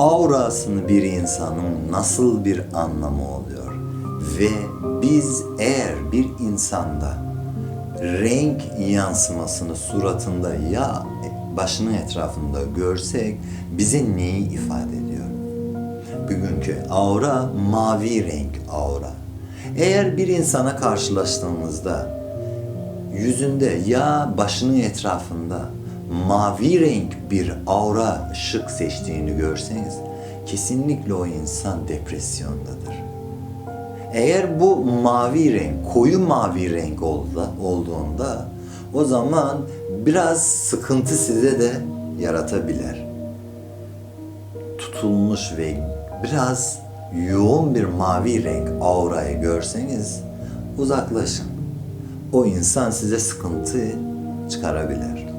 aurasını bir insanın nasıl bir anlamı oluyor? Ve biz eğer bir insanda renk yansımasını suratında ya başının etrafında görsek bize neyi ifade ediyor? Bugünkü aura mavi renk aura. Eğer bir insana karşılaştığımızda yüzünde ya başının etrafında mavi renk bir aura ışık seçtiğini görseniz kesinlikle o insan depresyondadır. Eğer bu mavi renk, koyu mavi renk oldu, olduğunda o zaman biraz sıkıntı size de yaratabilir. Tutulmuş ve biraz yoğun bir mavi renk aurayı görseniz uzaklaşın. O insan size sıkıntı çıkarabilir.